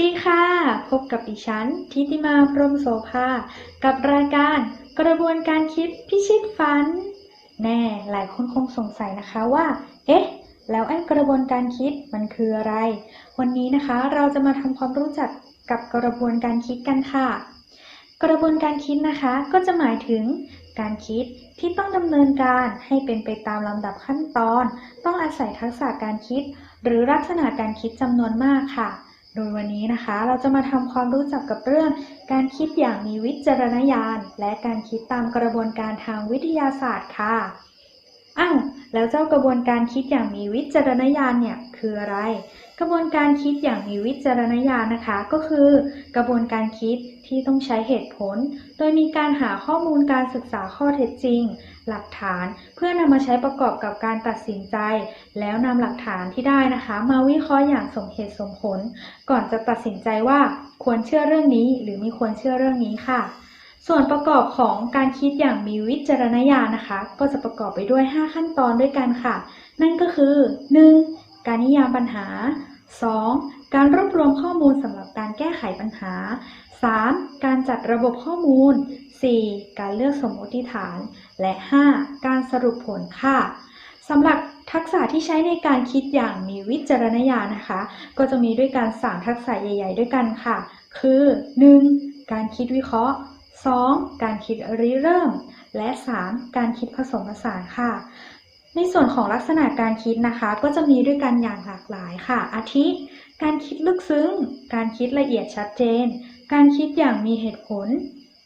ดีค่ะ พบกับดิฉันทิติมาพรหมโสภา กับรายการกระบวนการคิดพิชิตฝัน แน่หลายคนคงสงสัยนะคะว่า เอ๊ะ แล้วไอ้กระบวนการคิดมันคืออะไร วันนี้นะคะเราจะมาทำความรู้จักกับกระบวนการคิดกันค่ะ กระบวนการคิดนะคะก็จะหมายถึงการคิดที่ต้องดำเนินการให้เป็นไปตามลำดับขั้นตอน ต้องอาศัยทักษะการคิด หรือลักษณะการคิดจำนวนมากค่ะ โดยวันนี้นะคะเราจะมาทำความรู้จักกับเรื่อง การคิดอย่างมีวิจารณญาณ และการคิดตามกระบวนการทางวิทยาศาสตร์ค่ะ อ้าวแล้วเจ้ากระบวนการคิดอย่างมีวิจารณญาณเนี่ยคืออะไร กระบวนการคิดอย่างมีวิจารณญาณนะคะ ก็คือ กระบวนการคิดที่ต้องใช้เหตุผล โดยมีการหาข้อมูลการศึกษาข้อเท็จจริง หลักฐานเพื่อนำมาใช้ประกอบกับการตัดสินใจ แล้วนำหลักฐานที่ได้นะคะ มาวิเคราะห์อย่างสมเหตุสมผล ก่อนจะตัดสินใจว่าควรเชื่อเรื่องนี้ หรือไม่ควรเชื่อเรื่องนี้ค่ะ ส่วนประกอบของการคิดอย่างมีวิจารณญาณนะคะ ก็จะประกอบไปด้วย 5 ขั้นตอนด้วยกันค่ะ นั่นก็คือ 1. การนิยามปัญหา 2. การรวบรวมข้อมูลสำหรับการแก้ไขปัญหา 3. การจัดระบบข้อมูล 4. การเลือกสมมติฐาน และ 5. การสรุปผลค่ะสำหรับทักษะที่ใช้ในการคิดอย่างมีวิจารณญาณนะคะ ก็จะมีด้วยกัน3ทักษะใหญ่ ๆ ด้วยกันค่ะ คือ 1. การคิดวิเคราะห์ 2. การคิดริเริ่ม และ 3. การคิดผสมผสานค่ะ ในส่วนของลักษณะการคิดนะคะ ก็จะมีด้วยกันอย่างหลากหลายค่ะ อาทิ การคิดลึกซึ้ง การคิดละเอียดชัดเจน การคิดอย่างมีเหตุผล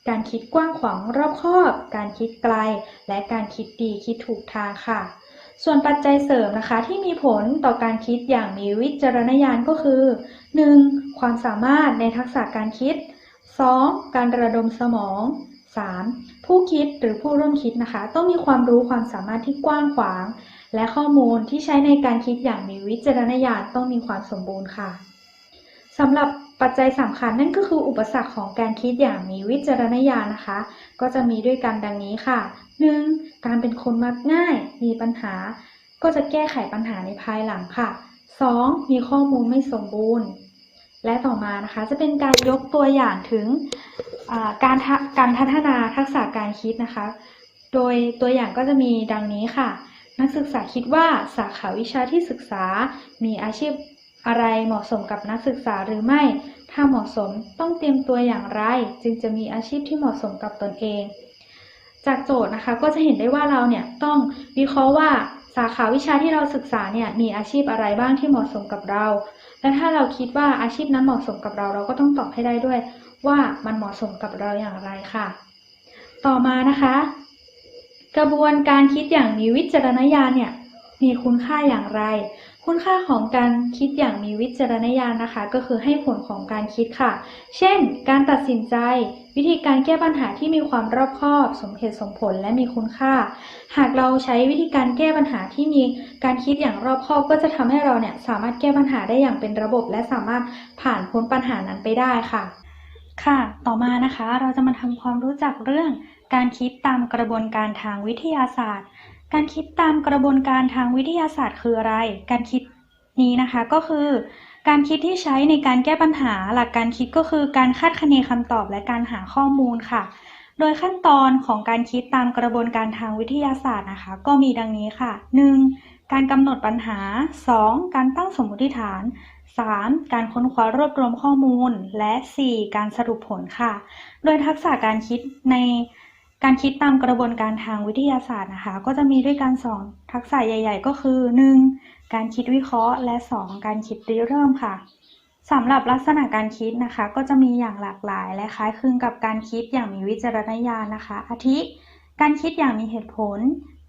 การคิดกว้างขวางรอบคอบ การคิดไกล และการคิดดีคิดถูกทางค่ะ ส่วนปัจจัยเสริมนะคะที่มีผลต่อการคิดอย่างมีวิจารณญาณก็คือ 1. ความสามารถในทักษะการคิด 2. การระดมสมอง 3. ผู้คิดหรือผู้ร่วมคิดนะคะ ต้องมีความรู้ความสามารถที่กว้างขวาง และข้อมูลที่ใช้ในการคิดอย่างมีวิจารณญาณต้องมีความสมบูรณ์ค่ะสำหรับปัจจัยสำคัญนั่นก็คืออุปสรรคของการคิดอย่างมีวิจารณญาณนะคะ ก็จะมีด้วยกันดังนี้ค่ะ 1. การเป็นคนมักง่าย มีปัญหา ก็จะแก้ไขปัญหาในภายหลังค่ะ 2. มีข้อมูลไม่สมบูรณ์ และต่อมานะคะจะเป็นการยกตัวอย่างถึงการการพัฒนาทักษะการคิดนะคะ โดยตัวอย่างก็จะมีดังนี้ค่ะ นักศึกษาคิดว่าสาขาวิชาที่ศึกษา มีอาชีพอะไรเหมาะสมกับนักศึกษาหรือไม่ ถ้าเหมาะสมต้องเตรียมตัวอย่างไร จึงจะมีอาชีพที่เหมาะสมกับตนเอง จากโจทย์นะคะก็จะเห็นได้ว่าเราเนี่ยต้องวิเคราะห์ว่า สาขาวิชาที่เราศึกษาเนี่ยมีอาชีพอะไรบ้างที่เหมาะสมกับเรา และถ้าเราคิดว่าอาชีพนั้นเหมาะสมกับเรา เราก็ต้องตอบให้ได้ด้วยว่ามันเหมาะสมกับเราอย่างไรค่ะ ต่อมานะคะ กระบวนการคิดอย่างมีวิจารณญาณเนี่ยมีคุณค่าอย่างไร คุณค่าของการคิดอย่างมีวิจารณญาณนะคะ ก็คือให้ผลของการคิดค่ะ เช่น การตัดสินใจ วิธีการแก้ปัญหาที่มีความรอบคอบ สมเหตุสมผลและมีคุณค่า หากเราใช้วิธีการแก้ปัญหาที่มีการคิดอย่างรอบคอบ ก็จะทำให้เราเนี่ยสามารถแก้ปัญหาได้อย่างเป็นระบบ และสามารถผ่านพ้นปัญหานั้นไปได้ค่ะ ค่ะ ต่อมานะคะเราจะมาทำความรู้จักเรื่องการคิดตามกระบวนการทางวิทยาศาสตร์ การคิดตามกระบวนการทางวิทยาศาสตร์คืออะไร การคิดนี้นะคะก็คือ การคิดที่ใช้ในการแก้ปัญหา หลักการคิดก็คือการคาดคะเนคำตอบและการหาข้อมูลค่ะ โดยขั้นตอนของการคิดตามกระบวนการทางวิทยาศาสตร์นะคะ ก็มีดังนี้ค่ะ 1. การกำหนดปัญหา 2. การตั้งสมมติฐาน 3. การค้นคว้ารวบรวมข้อมูล และ 4. การสรุปผลค่ะ โดยทักษะการคิดใน การคิดตามกระบวนการทางวิทยาศาสตร์นะคะ ก็จะมีด้วยกัน2ทักษะใหญ่ ๆ ก็คือ 1. การคิดวิเคราะห์ และ 2. การคิดริเริ่มค่ะสำหรับลักษณะการคิดนะคะ ก็จะมีอย่างหลากหลาย และคล้ายคลึงกับการคิดอย่างมีวิจารณญาณนะคะ อาทิ การคิดอย่างมีเหตุผล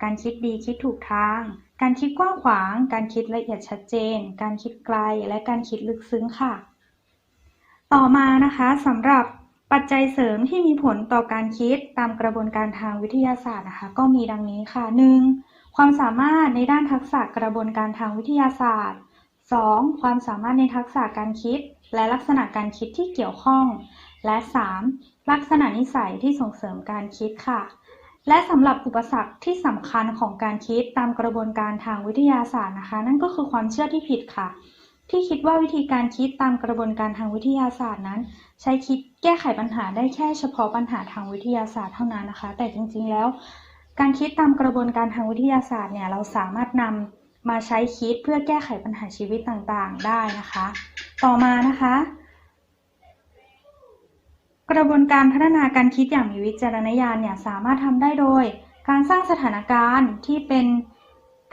การคิดดีคิดถูกทาง การคิดกว้างขวาง การคิดละเอียดชัดเจน การคิดไกล และการคิดลึกซึ้งค่ะ ต่อมานะคะสำหรับ ปัจจัยเสริมที่มีผลต่อการคิดตามกระบวนการทางวิทยาศาสตร์นะคะ ก็มีดังนี้ค่ะ 1. ความสามารถในด้านทักษะกระบวนการทางวิทยาศาสตร์ 2. ความสามารถในทักษะการคิด และลักษณะการคิดที่เกี่ยวข้อง และ 3. ลักษณะนิสัยที่ส่งเสริมการคิดค่ะ และสำหรับอุปสรรคที่สำคัญของการคิดตามกระบวนการทางวิทยาศาสตร์นะคะ นั่นก็คือความเชื่อที่ผิดค่ะ ที่คิดว่าวิธีการคิดตามกระบวนการทางวิทยาศาสตร์นั้น ใช้คิดแก้ไขปัญหาได้แค่เฉพาะปัญหาทางวิทยาศาสตร์เท่านั้นนะคะ แต่จริงๆแล้ว การคิดตามกระบวนการทางวิทยาศาสตร์เนี่ยเราสามารถนำมาใช้คิดเพื่อแก้ไขปัญหาชีวิตต่างๆได้นะคะ ต่อมานะคะ กระบวนการพัฒนาการคิดอย่างมีวิจารณญาณเนี่ยสามารถทำได้โดย การสร้างสถานการณ์ที่เป็น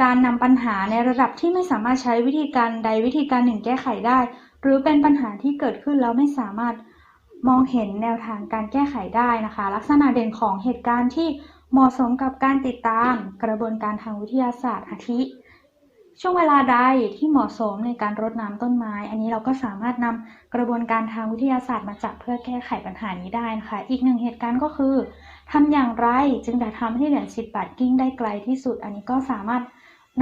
การนำปัญหาในระดับที่ไม่สามารถใช้วิธีการใดวิธีการหนึ่งแก้ไขได้ หรือเป็นปัญหาที่เกิดขึ้นแล้วไม่สามารถมองเห็นแนวทางการแก้ไขได้นะคะ ลักษณะเด่นของเหตุการณ์ที่เหมาะสมกับการติดตามกระบวนการทางวิทยาศาสตร์อาทิ ช่วงเวลาใดที่เหมาะสมในการรดน้ำต้นไม้ อันนี้เราก็สามารถนำกระบวนการทางวิทยาศาสตร์มาจับเพื่อแก้ไขปัญหานี้ได้นะคะ อีกหนึ่งเหตุการณ์ก็คือ ทำอย่างไรจึงจะทำให้เหรียญสิบบาทกิ้งได้ไกลที่สุด อันนี้ก็สามารถ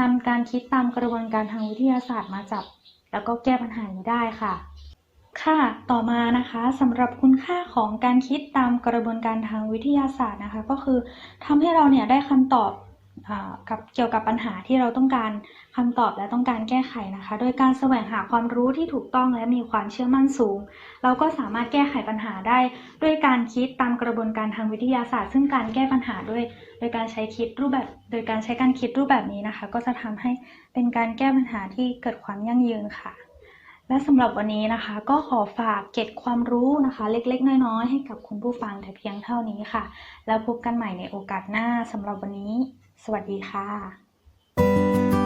นำการคิดตามกระบวนการทางวิทยาศาสตร์มาจับ แล้วก็แก้ปัญหานี้ได้ค่ะ ค่ะ ต่อมานะคะสำหรับคุณค่าของการคิดตามกระบวนการทางวิทยาศาสตร์นะคะ ก็คือทำให้เราเนี่ยได้คำตอบ กับเกี่ยวกับปัญหาที่เราต้องการคำตอบและต้องการแก้ไขนะคะ โดยการแสวงหาความรู้ที่ถูกต้องและมีความเชื่อมั่นสูง เราก็สามารถแก้ไขปัญหาได้ ด้วยการคิดตามกระบวนการทางวิทยาศาสตร์ ซึ่งการแก้ปัญหาด้วย โดยการใช้คิดรูปแบบ โดยการใช้การคิดรูปแบบนี้นะคะ ก็จะทำให้เป็นการแก้ปัญหาที่เกิดความยั่งยืนค่ะ และสำหรับวันนี้นะคะ ก็ขอฝากเก็บความรู้นะคะ เล็กๆ น้อยๆ ให้กับคุณผู้ฟังแต่เพียงเท่านี้ค่ะ แล้วพบกันใหม่ในโอกาสหน้าสำหรับวันนี้ สวัสดีค่ะ